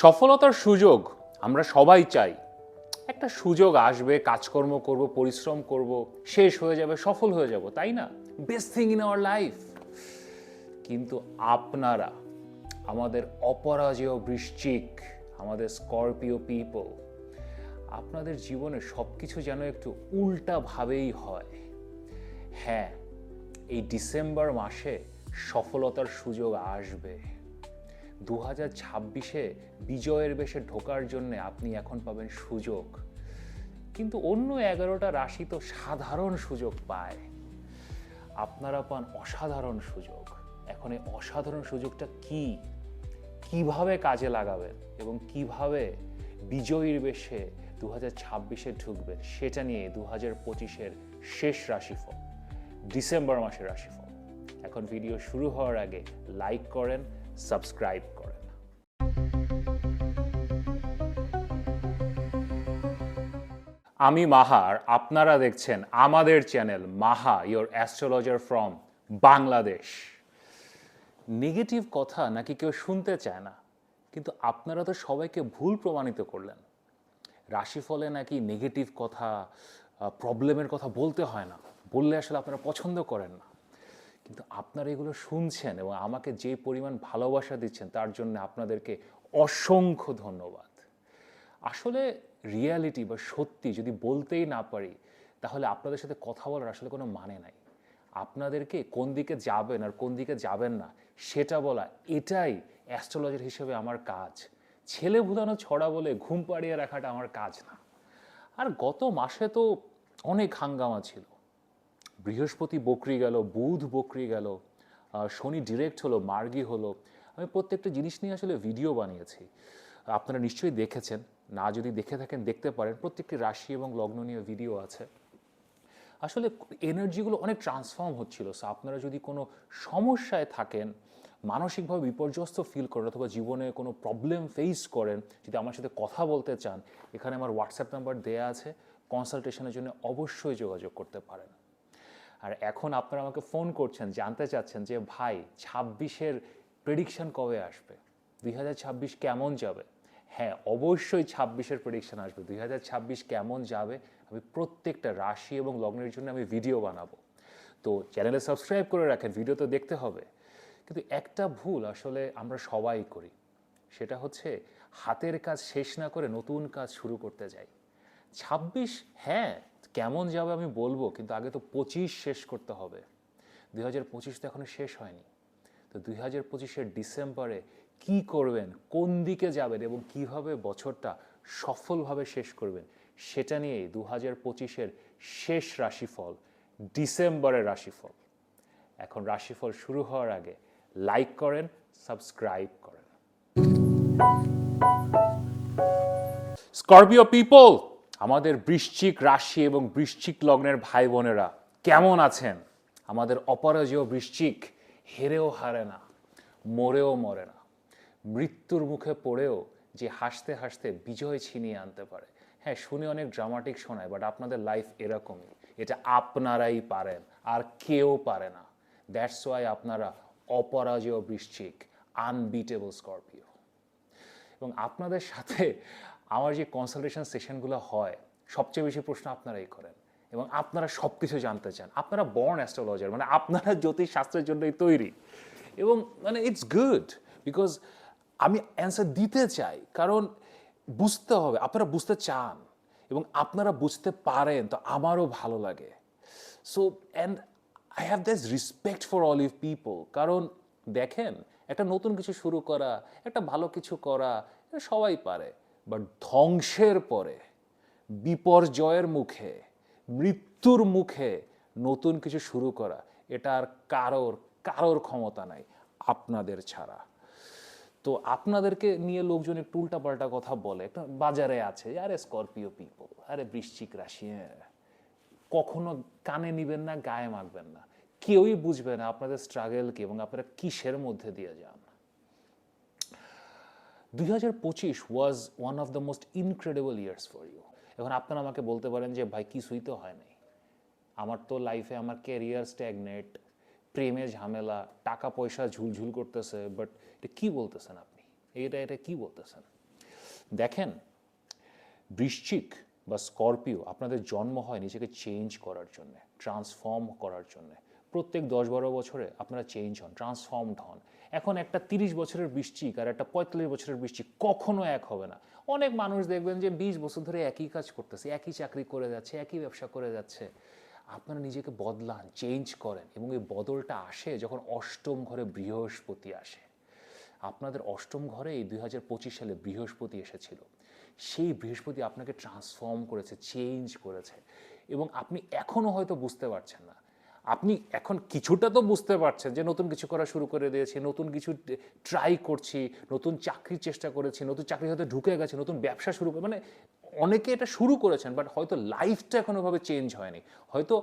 সফলতার সুযোগ আমরা সবাই চাই। একটা সুযোগ আসবে, কাজকর্ম করব, পরিশ্রম করব, শেষ হয়ে যাবে, সফল হয়ে যাব, তাই না? Best thing in our life কিন্তু আপনারা, আমাদের অপরাজেয় বৃশ্চিক, আমাদের স্করপিও পিপল আপনাদের জীবনে সব কিছু যেন একটু উল্টাভাবেই হয়। হ্যাঁ এই ডিসেম্বর মাসে সফলতার সুযোগ আসবে। দু হাজার ছাব্বিশে বিজয়ের বেশে ঢোকার জন্য আপনি এখন পাবেন সুযোগ। কিন্তু অন্য এগারোটা রাশি তো সাধারণ সুযোগ পায়। আপনারা পান অসাধারণ সুযোগ। এখন এই অসাধারণ সুযোগটা কি? কীভাবে কাজে লাগাবেন এবং কীভাবে বিজয়ীর বেশে দু হাজার ছাব্বিশে ঢুকবেন সেটা নিয়ে দু হাজার পঁচিশের শেষ রাশিফল, ডিসেম্বর মাসের রাশিফল। এখন ভিডিও শুরু হওয়ার আগে লাইক করেন সাবস্ক্রাইব করেন আমি মাহার, আপনারা দেখছেন আমাদের channel Maha your astrologer from Bangladesh. Negative কথা নাকি কেউ শুনতে চায় না, কিন্তু আপনারা তো সবাইকে ভুল প্রমাণিত করলেন। রাশিফলে নাকি নেগেটিভ কথা প্রবলেমের কথা বলতে হয় না, বললে আসলে আপনারা পছন্দ করেন না। কিন্তু আপনারা এগুলো শুনছেন এবং আমাকে যে পরিমাণ ভালোবাসা দিচ্ছেন, তার জন্য আপনাদেরকে অসংখ্য ধন্যবাদ। আসলে রিয়ালিটি বা সত্যি যদি বলতেই না পারি, তাহলে আপনাদের সাথে কথা বলার আসলে কোনো মানে নাই। আপনাদেরকে কোন দিকে যাবেন আর কোন দিকে যাবেন না, সেটা বলা, এটাই অ্যাস্ট্রোলজার হিসেবে আমার কাজ। ছেলে ভুলানো ছড়া বলে ঘুম পাড়িয়ে রাখাটা আমার কাজ না। আর গত মাসে তো অনেক হাঙ্গামা ছিল। বৃহস্পতি বকরি গেল, বুধ বকরি গেল শনি ডিরেক্ট হলো, মার্গি হলো। আমি প্রত্যেকটা জিনিস নিয়ে আসলে ভিডিও বানিয়েছি। আপনারা নিশ্চয়ই দেখেছেন, না যদি দেখে থাকেন, দেখতে পারেন, প্রত্যেকটি রাশি এবং লগ্ন নিয়ে ভিডিও আছে। আসলে এনার্জিগুলো অনেক ট্রান্সফর্ম হচ্ছিল। সো আপনারা যদি কোনো সমস্যায় থাকেন, মানসিকভাবে বিপর্যস্ত ফিল করেন, অথবা জীবনে কোনো প্রবলেম ফেস করেন, যদি আমার সাথে কথা বলতে চান, এখানে আমার হোয়াটসঅ্যাপ নাম্বার দেয়া আছে কনসালটেশনের জন্য অবশ্যই যোগাযোগ করতে পারেন। আর এখন আপনারা আমাকে ফোন করছেন, জানতে চাচ্ছেন যে, ভাই, ছাব্বিশের প্রেডিকশান কবে আসবে? দুই হাজার ছাব্বিশ কেমন যাবে? হ্যাঁ অবশ্যই ছাব্বিশের প্রেডিকশন আসবে। দুই হাজার ছাব্বিশ কেমন যাবে? আমি প্রত্যেকটা রাশি এবং লগ্নের জন্য আমি ভিডিও বানাবো। তো চ্যানেলে সাবস্ক্রাইব করে রাখেন ভিডিও তো দেখতে হবে। কিন্তু একটা ভুল আসলে আমরা সবাই করি। সেটা হচ্ছে, হাতের কাজ শেষ না করে নতুন কাজ শুরু করতে যাই। ছাব্বিশ হ্যাঁ কেমন যাবে আমি বলব, কিন্তু আগে তো পঁচিশ শেষ করতে হবে। দুই হাজার পঁচিশ তো এখনও শেষ হয়নি। তো দুই হাজার পঁচিশের ডিসেম্বরে কি করবেন, কোন দিকে যাবেন এবং কীভাবে বছরটা সফলভাবে শেষ করবেন, সেটা নিয়েই দু হাজার পঁচিশের শেষ রাশিফল, ডিসেম্বরের রাশিফল। এখন রাশিফল শুরু হওয়ার আগে লাইক করেন, সাবস্ক্রাইব করেন। স্করপিও পিপল আমাদের বৃশ্চিক রাশি এবং বৃশ্চিক লগ্নের ভাই বোনেরা কেমন আছেন? আমাদের অপরাজেয় বৃশ্চিক হেরেও হারে না, মরেও মরে না। মৃত্যুর মুখে পড়েও যে হাসতে হাসতে বিজয় ছিনিয়ে আনতে পারে। হ্যাঁ শুনে অনেক ড্রামাটিক শোনায় বাট আপনাদের লাইফ এরকমই। এটা আপনারাই পারেন, আর কেউ পারে না। দ্যাটস ওয়াই আপনারা অপরাজেয় বৃশ্চিক আনবিটেবল স্করপিও এবং আপনাদের সাথে আমার যে কনসালটেশন সেশনগুলো হয়, সবচেয়ে বেশি প্রশ্ন আপনারাই করেন এবং আপনারা সব কিছু জানতে চান। আপনারা বর্ন অ্যাস্ট্রোলজার মানে আপনারা জ্যোতিষ শাস্ত্রের জন্যই তৈরি। এবং মানে ইটস গুড বিকজ আমি অ্যান্সার দিতে চাই, কারণ বুঝতে হবে, আপনারা বুঝতে চান এবং আপনারা বুঝতে পারেন, তো আমারও ভালো লাগে। So and I have that's respect for all you people কারণ দেখেন, একটা নতুন কিছু শুরু করা, একটা ভালো কিছু করা সবাই পারে। বাট ধ্বংসের পরে, বিপর্যয়ের মুখে, মৃত্যুর মুখে নতুন কিছু শুরু করা, এটা আর কারোর কারোর ক্ষমতা নাই, আপনাদের ছাড়া। তো আপনাদেরকে নিয়ে লোকজন একটু উল্টাপাল্টা কথা বলে, একটা বাজারে আছে, আরে স্করপিও পিপল আরে বৃশ্চিক রাশি হ্যাঁ। কখনো কানে নিবেন না, গায়ে মাখবেন না। কেউই বুঝবে না আপনাদের স্ট্রাগেল কি এবং আপনারা কিসের মধ্যে দিয়ে যান। দুই হাজার পঁচিশ was one of the most incredible years for you এখন আপনারা আমাকে বলতে পারেন যে, ভাই কিছুই তো হয় নাই। আমার তো লাইফে আমার ক্যারিয়ার স্ট্যাগনেট প্রেমে ঝামেলা টাকা পয়সা ঝুলঝুল করতেছে বাট এটা কি বলতেছেন আপনি? এটা এটা কি বলতেছেন? দেখেন, বৃশ্চিক বা স্করপিও আপনাদের জন্ম হয় নিজেকে চেঞ্জ করার জন্য ট্রান্সফর্ম করার জন্য। প্রত্যেক দশ বারো বছরে আপনারা চেঞ্জ হন ট্রান্সফর্মড হন। এখন একটা তিরিশ বছরের বৃশ্চিক আর একটা পঁয়তাল্লিশ বছরের বৃশ্চিক কখনো এক হবে না। অনেক মানুষ দেখবেন যে বিশ বছর ধরে একই কাজ করতেছে, একই চাকরি করে যাচ্ছে, একই ব্যবসা করে যাচ্ছে। আপনারা নিজেকে বদলান চেঞ্জ করেন এবং এই বদলটা আসে যখন অষ্টম ঘরে বৃহস্পতি আসে। আপনাদের অষ্টম ঘরে এই দুই হাজার পঁচিশ সালে বৃহস্পতি এসেছিল। সেই বৃহস্পতি আপনাকে ট্রান্সফর্ম করেছে চেঞ্জ করেছে এবং আপনি এখনও হয়তো বুঝতে পারছেন না আপনি এখন কিছুটা তো বুঝতে পারছেন যে নতুন কিছু করা শুরু করে দিয়েছি, নতুন কিছু ট্রাই করছি, নতুন চাকরির চেষ্টা করেছি, নতুন চাকরি হয়তো ঢুকে গেছে, নতুন ব্যবসা শুরু মানে অনেকে এটা শুরু করেছেন বাট হয়তো লাইফটা এখন ওভাবে চেঞ্জ হয়নি। হয়তো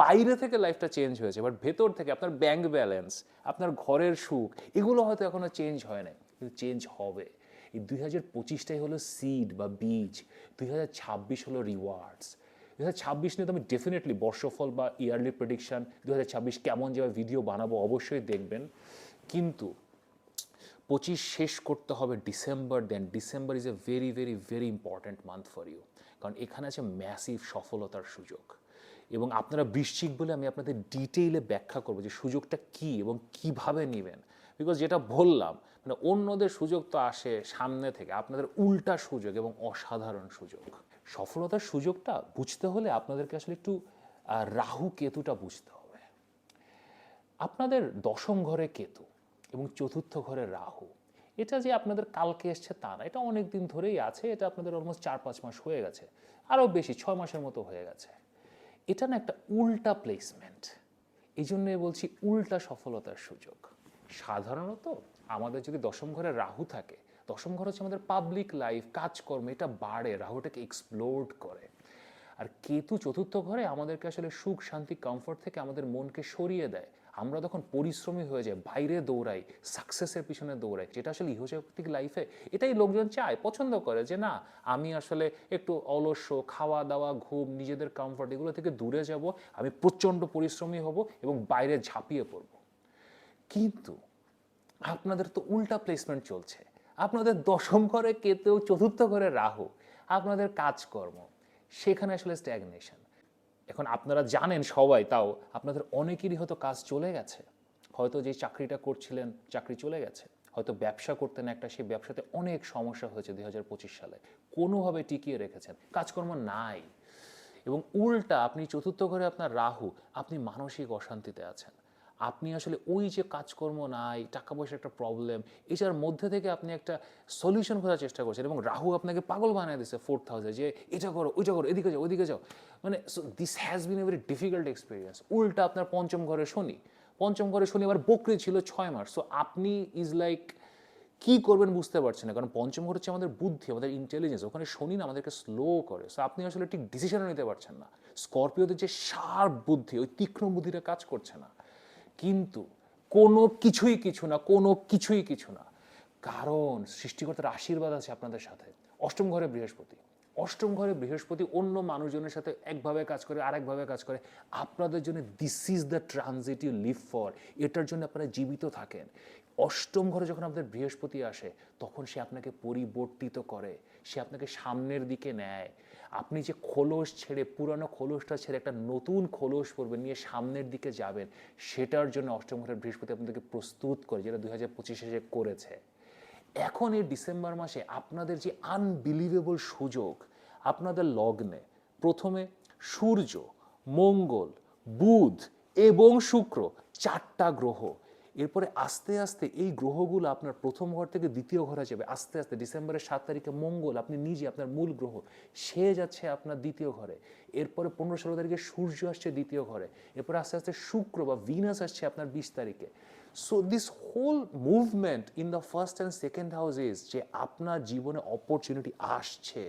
বাইরে থেকে লাইফটা চেঞ্জ হয়েছে বাট ভেতর থেকে আপনার ব্যাংক ব্যালেন্স আপনার ঘরের সুখ, এগুলো হয়তো এখনও চেঞ্জ হয় নাই, কিন্তু চেঞ্জ হবে। এই দুই হাজার পঁচিশটাই হলো সিড বা বীজ, দুই হাজার ছাব্বিশ হলো রিওয়ার্ডস দু হাজার ছাব্বিশ নিয়ে তো আমি ডেফিনেটলি বর্ষফল বা ইয়ারলি প্রেডিকশন দু কেমন যাবে ভিডিও বানাবো অবশ্যই দেখবেন। কিন্তু পঁচিশ শেষ করতে হবে December then December is a very very very important month for you কারণ এখানে আছে ম্যাসিভ সফলতার সুযোগ। এবং আপনারা বৃশ্চিক বলে আমি আপনাদের ডিটেইলে ব্যাখ্যা করব যে সুযোগটা কী এবং কীভাবে নেবেন। বিকজ যেটা বললাম মানে অন্যদের সুযোগ তো আসে সামনে থেকে, আপনাদের উল্টা সুযোগ এবং অসাধারণ সুযোগ। সফলতার সুযোগটা বুঝতে হলে আপনাদেরকে আসলে একটু রাহু কেতুটা বুঝতে হবে। আপনাদের দশম ঘরে কেতু এবং চতুর্থ ঘরে রাহু, এটা যে আপনাদের কালকে এসছে তা না, এটা অনেক দিন ধরেই আছে, এটা আপনাদের অলমোস্ট চার পাঁচ মাস হয়ে গেছে, আরও বেশি, ছয় মাসের মতো হয়ে গেছে। এটা না একটা উল্টা প্লেসমেন্ট এই জন্যে বলছি উল্টা সফলতার সুযোগ। সাধারণত আমাদের যদি দশম ঘরে রাহু থাকে, দশম ঘর হচ্ছে আমাদের পাবলিক লাইফ কাজকর্ম, এটা বাড়ে, রাহুটাকে এক্সপ্লোর্ড করে। আর কেতু চতুর্থ ঘরে আমাদেরকে আসলে সুখ, শান্তি কমফর্ট থেকে আমাদের মনকে সরিয়ে দেয়। আমরা তখন পরিশ্রমী হয়ে যাই, বাইরে দৌড়াই সাকসেসের পিছনে দৌড়াই, যেটা আসলে ইহজাগতিক লাইফে এটাই লোকজন চায়, পছন্দ করে যে না, আমি আসলে একটু অলস্য খাওয়া দাওয়া ঘুম, নিজেদের কমফর্ট এগুলো থেকে দূরে যাব, আমি প্রচণ্ড পরিশ্রমী হব এবং বাইরে ঝাঁপিয়ে পড়ব। কিন্তু আপনাদের তো উল্টা প্লেসমেন্ট চলছে। আপনাদের দশম ঘরে কেতেও চতুর্থ ঘরে রাহু, আপনাদের কাজকর্ম, সেখানে আসলে স্ট্যাগনেশন এখন আপনারা জানেন সবাই তাও, আপনাদের অনেকেরই হয়তো কাজ চলে গেছে। হয়তো যে চাকরিটা করছিলেন, চাকরি চলে গেছে। হয়তো ব্যবসা করতেন একটা, সেই ব্যবসাতে অনেক সমস্যা হয়েছে দুই হাজার পঁচিশ সালে। কোনোভাবে টিকিয়ে রেখেছেন। কাজকর্ম নাই। এবং উল্টা আপনি চতুর্থ ঘরে আপনার রাহু, আপনি মানসিক অশান্তিতে আছেন। আপনি আসলে ওই যে কাজকর্ম নাই, টাকা পয়সার একটা প্রবলেম এটার মধ্যে থেকে আপনি একটা সলিউশন খোঁজার চেষ্টা করছেন এবং রাহু আপনাকে পাগল বানিয়ে দিচ্ছে ফোর্থ হাউসে যে এটা করো, ওইটা করো, এদিকে যাও, ওইদিকে যাও। মানে so this has been a very difficult experience উল্টা আপনার পঞ্চম ঘরে শনি, পঞ্চম ঘরে শনি আবার বকরি ছিল ছয় মাস। সো আপনি ইজ লাইক কি করবেন বুঝতে পারছেন না, কারণ পঞ্চম ঘর হচ্ছে আমাদের বুদ্ধি, আমাদের ইন্টেলিজেন্স ওখানে শনি না আমাদেরকে স্লো করে। সো আপনি আসলে ঠিক ডিসিশনও নিতে পারছেন না। স্করপিওদের যে শার্প বুদ্ধি, ওই তীক্ষ্ণ বুদ্ধিটা কাজ করছে না। কিন্তু কোনো কিছুই কিছু না, কোনো কিছুই কিছু না। কারণ সৃষ্টিকর্তার আশীর্বাদ আছে আপনাদের সাথে। অষ্টম ঘরে বৃহস্পতি। অষ্টম ঘরে বৃহস্পতি অন্য মানুষজনের সাথে একভাবে কাজ করে, আরেকভাবে কাজ করে। আপনাদের জন্য this is the transit you live for এটার জন্য আপনারা জীবিত থাকেন। অষ্টম ঘরে যখন আপনাদের বৃহস্পতি আসে, তখন সে আপনাকে পরিবর্তিত করে। সে আপনাকে সামনের দিকে নেয়। আপনি যে খোলস ছেড়ে, পুরানো খোলসটা ছেড়ে একটা নতুন খোলস পরবেন, নিয়ে সামনের দিকে যাবেন, সেটার জন্য অষ্টম ঘরের বৃহস্পতি আপনাদেরকে প্রস্তুত করে, যেটা দুই হাজার পঁচিশে করেছে। এখন এই ডিসেম্বর মাসে আপনাদের যে আনবিলিভেবল সুযোগ, আপনাদের লগ্নে প্রথমে সূর্য, মঙ্গল, বুধ এবং শুক্র, চারটা গ্রহ এরপরে আস্তে আস্তে এই গ্রহগুলো আপনার প্রথম ঘর থেকে দ্বিতীয় ঘরে যাবে। আস্তে আস্তে ডিসেম্বরের সাত তারিখে মঙ্গল, আপনি নিজে আপনার মূল গ্রহ, সে যাচ্ছে আপনার দ্বিতীয় ঘরে। এরপরে পনেরো ষোলো তারিখে সূর্য আসছে দ্বিতীয় ঘরে। এরপরে আস্তে আস্তে শুক্র বা ভিনাস আসছে আপনার বিশ তারিখে। So this whole movement in the first and second house is যে আপনার জীবনে অপরচুনিটি আসছে,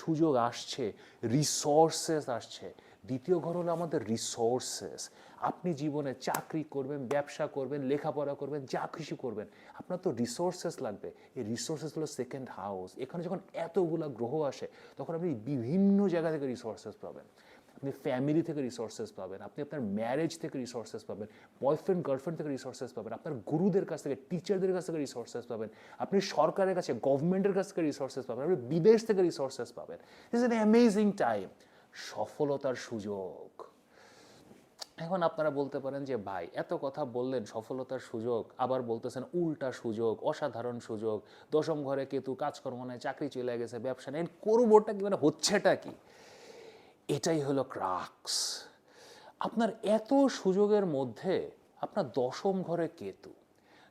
সুযোগ আসছে রিসোর্সেস আসছে। দ্বিতীয় ঘর হলো আমাদের রিসোর্সেস আপনি জীবনে চাকরি করবেন, ব্যবসা করবেন, লেখাপড়া করবেন, যা খুশি করবেন। আপনার তো রিসোর্সেস লাগবে। এই রিসোর্সেস হলো সেকেন্ড হাউস এখানে যখন এতগুলা গ্রহ আসে, তখন আপনি বিভিন্ন জায়গা থেকে রিসোর্সেস পাবেন। আপনি ফ্যামিলি থেকে রিসোর্সেস পাবেন। আপনি আপনার ম্যারেজ থেকে রিসোর্সেস পাবেন। বয়ফ্রেন্ড গার্লফ্রেন্ড থেকে রিসোর্সেস পাবেন। আপনার গুরুদের কাছ থেকে টিচারদের কাছ থেকে রিসোর্সেস পাবেন। আপনি সরকারের কাছে গভর্নমেন্টের কাছ থেকে রিসোর্সেস পাবেন। আপনি বিদেশ থেকে রিসোর্সেস পাবেন। ইটস এন অ্যামেজিং টাইম সফলতার সুযোগ। এখন আপনারা বলতে পারেন যে, ভাই, এত কথা বললেন, সফলতার সুযোগ। আবার বলতেছেন, উল্টা সুযোগ, অসাধারণ সুযোগ। দশম ঘরে কেতু কাজকর্ম নেই চাকরি চলে গেছে, ব্যবসা নেই। করবোটা কি? মানে হচ্ছেটা কি? এটাই হলো ক্রাক্স। আপনার এত সুযোগের মধ্যে আপনার দশম ঘরে কেতু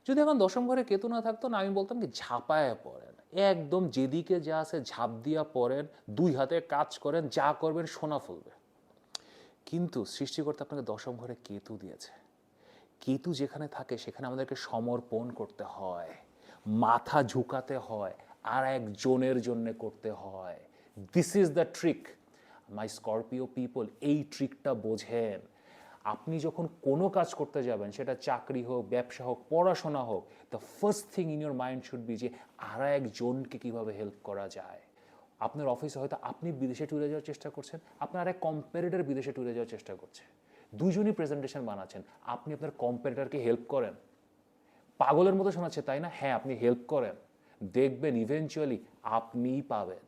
যদি এখন দশম ঘরে কেতু না থাকতো, না, আমি বলতাম কি, ঝাঁপায় পড়েন। একদম যেদিকে যা আছে ঝাঁপ দিয়া পড়েন, দুই হাতে কাজ করেন, যা করবেন সোনা ফুলবে। কিন্তু সৃষ্টিকর্তা আপনাকে দশম ঘরে কেতু দিয়েছে। কেতু যেখানে থাকে, সেখানে আমাদেরকে সমর্পণ করতে হয়, মাথা ঝুঁকাতে হয়, আর একজনের জন্য করতে হয়। This is the trick my Scorpio people এই ট্রিকটা বোঝেন। আপনি যখন কোনো কাজ করতে যাবেন, সেটা চাকরি হোক, ব্যবসা হোক, পড়াশোনা হোক the first thing in your mind should be যে আর একজনকে কীভাবে হেল্প করা যায়? আপনার অফিসে হয়তো আপনি বিদেশে ট্যুরে যাওয়ার চেষ্টা করছেন, আপনার এক কম্পারেটর বিদেশে ট্যুরে যাওয়ার চেষ্টা করছে। দুজনই প্রেজেন্টেশন বানাচ্ছেন, আপনি আপনার কম্পারেটরকে হেল্প করেন। পাগলের মতো শোনাচ্ছে, তাই না? হ্যাঁ আপনি হেল্প করেন। দেখবেন ইভেনচুয়ালি আপনিই পাবেন।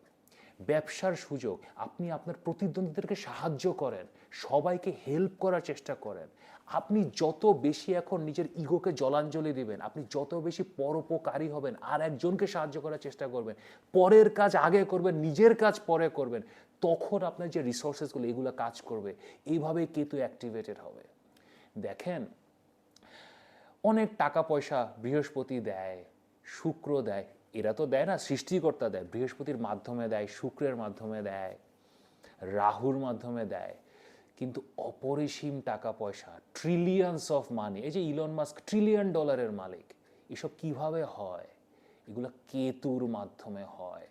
ব্যবসার সুযোগ, আপনি আপনার প্রতিদ্বন্দ্বীদেরকে সাহায্য করেন, সবাইকে হেল্প করার চেষ্টা করেন। আপনি যত বেশি এখন নিজের ইগোকে জলাঞ্জলি দিবেন, আপনি যত বেশি পরোপকারী হবেন, আর একজনকে সাহায্য করার চেষ্টা করবেন, পরের কাজ আগে করবেন, নিজের কাজ পরে করবেন, তখন আপনার যে রিসোর্সেসগুলো এগুলো কাজ করবে। এইভাবে কেতু অ্যাক্টিভেটেড হবে। দেখেন, অনেক টাকা পয়সা বৃহস্পতি দেয়, শুক্র দেয় এরা তো দেয় না, সৃষ্টিকর্তা দেয়, বৃহস্পতির মাধ্যমে দেয়, শুক্রের মাধ্যমে দেয়, রাহুর মাধ্যমে দেয়, কিন্তু অপরিসীম টাকা পয়সা ট্রিলিয়নস অফ মানি এই যে ইলন মাস্ক ট্রিলিয়ন ডলারের মালিক, এসব কীভাবে হয়? এগুলো কেতুর মাধ্যমে হয়।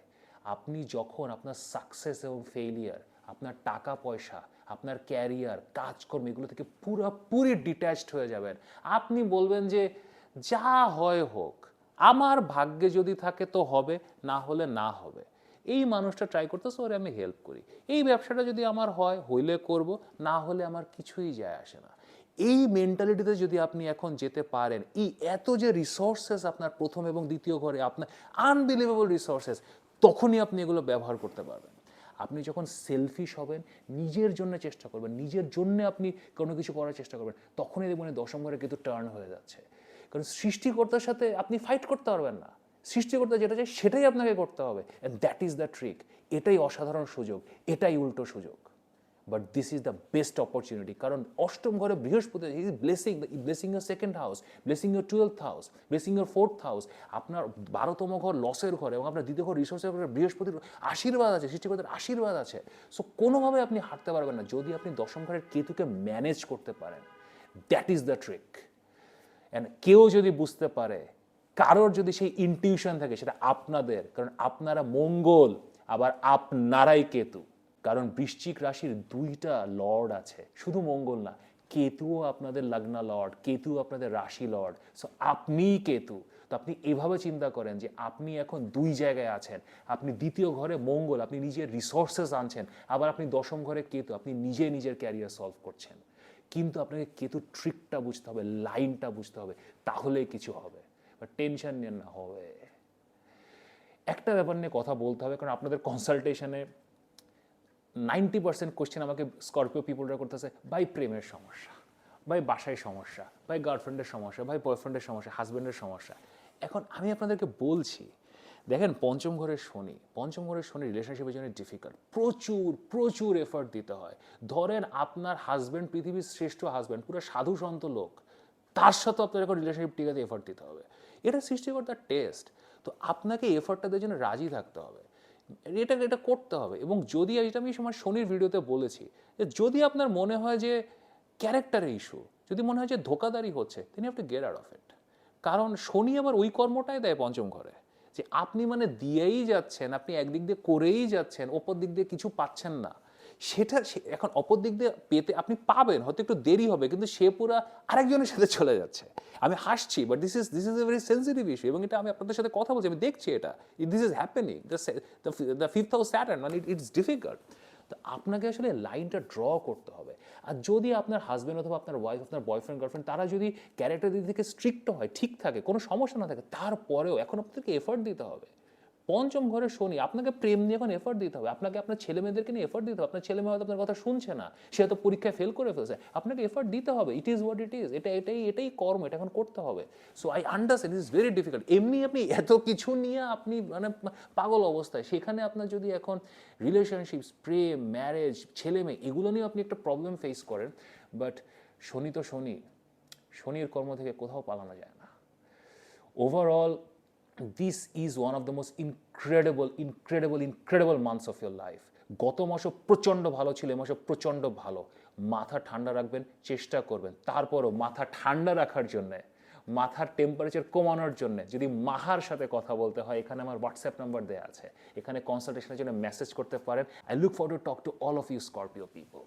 আপনি যখন আপনার সাকসেস এবং ফেলিয়ার আপনার টাকা পয়সা, আপনার ক্যারিয়ার কাজকর্ম, এগুলো থেকে পুরোপুরি ডিট্যাচড হয়ে যাবেন। আপনি বলবেন যে, যা হয় হোক আমার ভাগ্যে যদি থাকে তো হবে, না হলে না হবে। এই মানুষটা ট্রাই করতেছে, ওরে আমি হেল্প করি। এই ব্যবসাটা যদি আমার হয়, হইলে করব, না হলে আমার কিছুই যায় আসে না। এই মেন্টালিটিতে যদি আপনি এখন যেতে পারেন, এই এত যে রিসোর্সেস আপনার প্রথম এবং দ্বিতীয় ঘরে, আপনার আনবিলিভেবল রিসোর্সেস তখনই আপনি এগুলো ব্যবহার করতে পারবেন। আপনি যখন সেলফিশ হবেন, নিজের জন্য চেষ্টা করবেন, নিজের জন্য আপনি কোনো কিছু করার চেষ্টা করবেন, তখনই দেখবেন দশম ঘরে কিন্তু টার্ন হয়ে যাচ্ছে। কারণ সৃষ্টিকর্তার সাথে আপনি ফাইট করতে পারবেন না। সৃষ্টিকর্তা যেটা চাই সেটাই আপনাকে করতে হবে। And that is the trick এটাই অসাধারণ সুযোগ। এটাই উল্টো সুযোগ। But this is the best opportunity কারণ অষ্টম ঘরে বৃহস্পতি is blessing blessing your second house blessing your twelfth house blessing your fourth house আপনার বারোতম ঘর লসের ঘর এবং আপনার দ্বিতীয় ঘর রিসোর্সের ঘরে বৃহস্পতির আশীর্বাদ আছে, সৃষ্টিকর্তার আশীর্বাদ আছে। সো কোনোভাবে আপনি হাঁটতে পারবেন না। যদি আপনি দশম ঘরের কেতুকে ম্যানেজ করতে পারেন। That is the trick and কেউ যদি বুঝতে পারে, কারোর যদি সেই ইনটিউশন থাকে, সেটা আপনাদের, কারণ আপনারা মঙ্গল, আবার আপনারাই কেতু। কারণ বৃশ্চিক রাশির দুইটা লর্ড আছে, শুধু মঙ্গল না, কেতুও আপনাদের লগ্না লর্ড, কেতু আপনাদের রাশি লর্ড। সো আপনিই কেতু। তো আপনি এভাবে চিন্তা করেন যে আপনি এখন দুই জায়গায় আছেন। আপনি দ্বিতীয় ঘরে মঙ্গল, আপনি নিজের রিসোর্সেস আনছেন, আবার আপনি দশম ঘরে কেতু, আপনি নিজে নিজের ক্যারিয়ার সলভ করছেন। কিন্তু আপনাকে কেতু ট্রিকটা বুঝতে হবে লাইনটা বুঝতে হবে, তাহলেই কিছু হবে। বা টেনশন নিয়ে না, হবে। একটা ব্যাপার নিয়ে কথা বলতে হবে, কারণ আপনাদের কনসালটেশনে নাইনটি পার্সেন্ট কোশ্চেন আমাকে স্করপিও পিপলরা করতেছে, ভাই, প্রেমের সমস্যা, ভাই, বাসায় সমস্যা, ভাই গার্লফ্রেন্ডের সমস্যা, ভাই বয়ফ্রেন্ডের সমস্যা হাজব্যান্ডের সমস্যা। এখন আমি আপনাদেরকে বলছি দেখেন পঞ্চম ঘরের শনি, পঞ্চম ঘরের শনি রিলেশনশিপের জন্য ডিফিকাল্ট প্রচুর প্রচুর এফার্ট দিতে হয়। ধরেন আপনার হাজব্যান্ড পৃথিবীর শ্রেষ্ঠ হাজব্যান্ড পুরো সাধু সন্ত লোক, তার সাথে আপনার এখন রিলেশনশিপ টিকাতে এফার্ট দিতে হবে। এটা সৃষ্টিকর্তার টেস্ট তো আপনাকে এফার্টটা দেওয়ার জন্য রাজি থাকতে হবে। এটা এটা করতে হবে। এবং যদি এটা আমি আমার শনির ভিডিওতে বলেছি, যে যদি আপনার মনে হয় যে ক্যারেক্টারের ইস্যু যদি মনে হয় যে ধোকাদারি হচ্ছে তিনি আপনি গেট আউট অফ কারণ শনি আবার ওই কর্মটাই দেয় পঞ্চম ঘরে। যে আপনি মানে দিয়েই যাচ্ছেন, আপনি একদিক দিয়ে করেই যাচ্ছেন অপর দিক দিয়ে কিছু পাচ্ছেন না। সেটা এখন অপর দিক দিয়ে পেতে আপনি পাবেন, হয়তো একটু দেরি হবে, কিন্তু সে পুরা আরেকজনের সাথে চলে যাচ্ছে। আমি হাসছি but this is this is a very sensitive issue এবং এটা আমি আপনাদের সাথে কথা বলছি, আমি দেখছি এটা। This is happening the fifth house Saturn মানে ইটস ডিফিকাল্ট তো আপনাকে আসলে লাইনটা ড্র করতে হবে। আর যদি আপনার হাজব্যান্ড অথবা আপনার ওয়াইফ আপনার বয়ফ্রেন্ড গার্লফ্রেন্ড তারা যদি ক্যারেক্টার দিক থেকে স্ট্রিক্ট হয়, ঠিক থাকে, কোনো সমস্যা না থাকে, তারপরেও এখন আপনাদেরকে এফর্ট দিতে হবে। পঞ্চম ঘরে শনি, আপনাকে প্রেম নিয়ে এখন এফর্ট দিতে হবে। আপনাকে আপনার ছেলে মেয়েদেরকে নিয়ে এফর্ট দিতে হবে। আপনার ছেলে মেয়ে হয়তো আপনার কথা শুনছে না, সে হয়তো পরীক্ষায় ফেল করে ফেলছে। আপনাকে এফর্ট দিতে হবে। It is what it is এটা, এটাই এটাই কর্ম, এটা এখন করতে হবে। So I understand it is very difficult এমনি আপনি এত কিছু নিয়ে আপনি মানে পাগল অবস্থায়, সেখানে আপনার যদি এখন রিলেশনশিপস প্রেম ম্যারেজ ছেলে মেয়ে এগুলো নিয়ে আপনি একটা প্রবলেম ফেস করেন। বাট শনি তো শনি, শনির কর্ম থেকে কোথাও পালানো যায় না। Overall this is one of the most incredible incredible incredible months of your life. গত মাসও প্রচণ্ড ভালো ছিল, এ মাসও প্রচণ্ড ভালো। মাথা ঠান্ডা রাখবেন, চেষ্টা করবেন। তারপরও মাথা ঠান্ডা রাখার জন্যে, মাথার টেম্পারেচার কমানোর জন্য যদি মাহার সাথে কথা বলতে হয়, এখানে আমার হোয়াটসঅ্যাপ নাম্বার দেওয়া আছে। এখানে কনসালটেশনের জন্য মেসেজ করতে পারেন। I look for to talk to all of you Scorpio people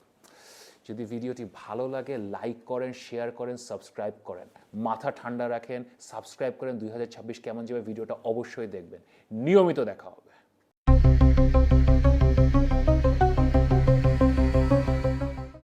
যদি ভিডিওটি ভালো লাগে লাইক করেন শেয়ার করেন সাবস্ক্রাইব করেন। মাথা ঠান্ডা রাখেন সাবস্ক্রাইব করেন। দুই হাজার ছাব্বিশ কেমন যাবে, ভিডিওটা অবশ্যই দেখবেন। নিয়মিত দেখা হবে।